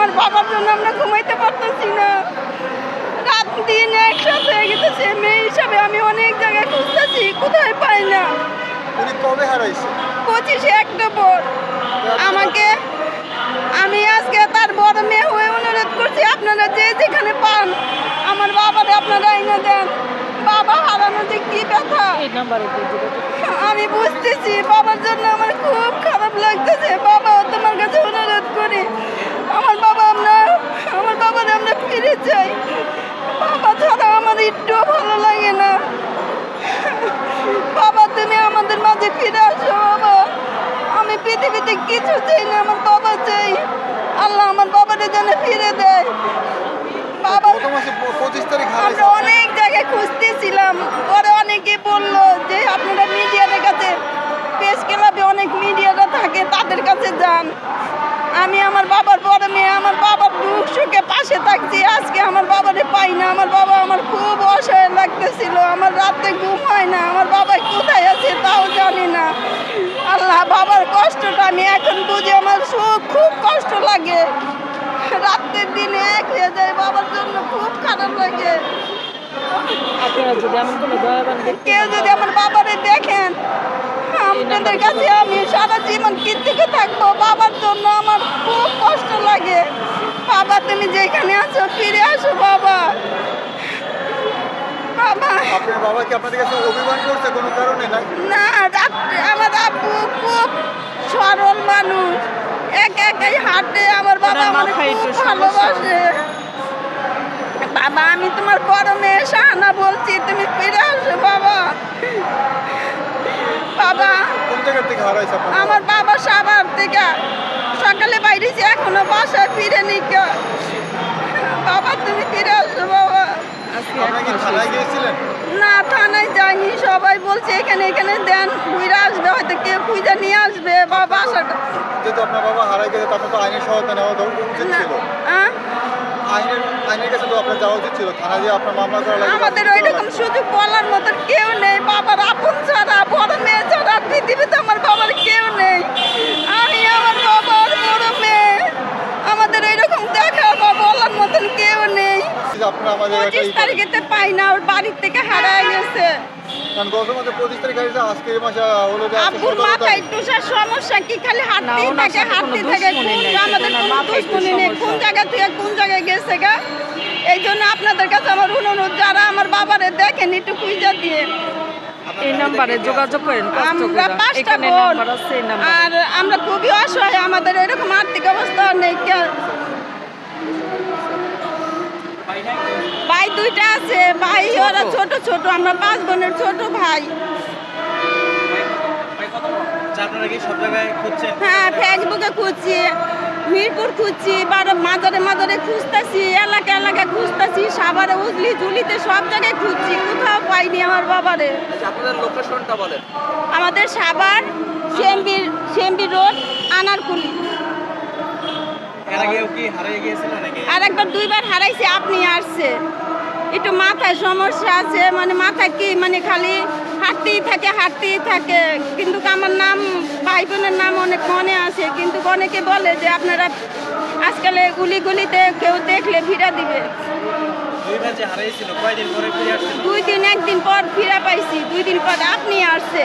আমার বাবার জন্য আমরা ঘুমাইতে পারতেছি না। রাত দিন একসাথে হয়ে গেছে মেয়ে হিসাবে আমি অনেক জায়গায় খুঁজতেছি কোথায় পাই না। উনি কবে হারাইছে? পঁচিশে অক্টোবর। আমাকে আমি আজকে তার বড় মেয়ে হয়ে অনুরোধ করছি আপনারা যে যেখানে পান আমার বাবারে আপনারা এনে দেন। বাবা হারানো যে কি ব্যথা। করুন। আমি বুঝতেছি বাবার জন্য আমার খুব খারাপ লাগতেছে বাবা তোমার কাছে অনুরোধ করি। একটু ভালো লাগে না। বাবা তুমি আমাদের মাঝে ফিরে আসো বাবা। আমি পৃথিবীতে কিছু চাই না আমার বাবা চাই। আল্লাহ আমার বাবারে যেন ফিরে দেয়। বাবা আমরা অনেক জায়গায় খুঁজতেছিলাম পরে অনেকে বলল যে আপনারা মিডিয়ার কাছে প্রেস ক্লাবে অনেক মিডিয়ারা থাকে তাদের কাছে যান আমি আমার বাবার বড় মেয়ে আমার বাবার দুঃখ পাশে থাকছি আজকে আমার বাবারে পাই না। আমার বাবা আমার খুব অসহায় লাগতেছিল। আমার রাতে ঘুম হয় না। আমার বাবা কোথায় আছে তাও জানি না। আল্লাহ বাবার কষ্টটা আমি এখন বুঝি। আমার সুখ খুব কষ্ট লাগে। রাতের দিনে এক হয়ে যায় বাবার জন্য খুব খারাপ লাগে। কেউ যদি আমার বাবারে দেখেন আপনাদের কাছে আমি সারা জীবন কীর্তিকে থাকব। বাবার জন্য বাবা তুমি যেখানে আছো ফিরে আসো বাবা। বাবা। আপনার বাবা কি আপনাদের কাছে অভিমান করছে কোনো কারণে না? না রাত্রে আমার আব্বু খুব সরল মানুষ। এক একাই হাঁটে আমার বাবা খুব ভালোবাসে। বাবা আমি তোমার বড় মেয়ে শাহানা বলছি তুমি ফিরে আসো বাবা। বাবা থেকে বাবা? আমার বাবা সাবার থেকে সকালে বাইরেছি এখনও বাসায় ফিরে নি কেউ। বাবা তুমি ফিরে আসো বাবা আজকে এক আপনারা কি মাস থানায় হয়েছে। গিয়েছিলেন না থানায় যায়নি সবাই বলছে এখানে এখানে দেন ঘুরে আসবে হয়তো কেউ খুঁজে নিয়ে আসবে বা বাসাটা যেহেতু আপনার বাবা হারাই গেছে তো আপনার তো আইনের সহায়তা নেওয়া তো উচিত না ছিল। আইনের আইনের কাছে তো আপনার যাওয়া উচিত ছিল। থানা দিয়ে আপনার মামলা করা লাগবে আমাদের ওই রকম সুযোগ বলার মতন কেউ নেই। বাবার আপন ছাড়া বড় মেয়ে ছাড়া পৃথিবীতে আমার বাবার কেউ নেই। আমাদের পঁচিশ তারিখেতে পাই না ওর বাড়ির থেকে হারায় গেছে। কারণ গত মাসে পঁচিশ তারিখ হারিয়েছে আজকে এই মাসে হলো যে আব্বুর মাথায়। টুসার সমস্যা কি খালি হাঁটতেই থাকে থাকে কোন আমাদের কোনো মাথায় একটু নেই কোন সমস্যা। জায়গা থেকে কোন জায়গায় গেছে গা? এই জন্য আপনাদের কাছে আমার অনুরোধ যারা আমার বাবারে দেখেন একটু খুঁজা দিয়ে। এই নাম্বারে যোগাযোগ করেন আমরা পাঁচটা বোন। নাম্বার আছে এই নাম্বার। আর আমরা খুবই অসহায় আমাদের এরকম আর্থিক অবস্থা নেই কে- ভাই দুইটা আছে। ভাই ওরা ছোট ছোট। আমরা পাঁচ বোনের ছোট ভাই। খুঁজছেন? হ্যাঁ ফেসবুকে খুঁজছি মিরপুর খুঁজছি মাজারে মাজারে খুঁজতেছি এলাকা এলাকা খুঁজতেছি সাভারে উজলি ঝুলিতে সব জায়গায় খুঁজছি। কোথাও পাইনি আমার বাবারে। বলেন। আমাদের সাভার সেম্বি সেম্বি রোড আনারকুলি। আর একবার দুইবার হারাইছে আপনি আসছে। একটু মাথায় সমস্যা আছে মানে মাথায় কি মানে খালি হাঁটতেই থাকে হাঁটতেই থাকে। কিন্তু আমার নাম ভাই বোনের নাম অনেক মনে আছে কিন্তু অনেকে বলে যে আপনারা আজকাল গুলি গুলিতে কেউ দেখলে ফিরা দিবে দুই দিন একদিন পর ফিরা পাইছি দুই দিন পর আপনি আসছে।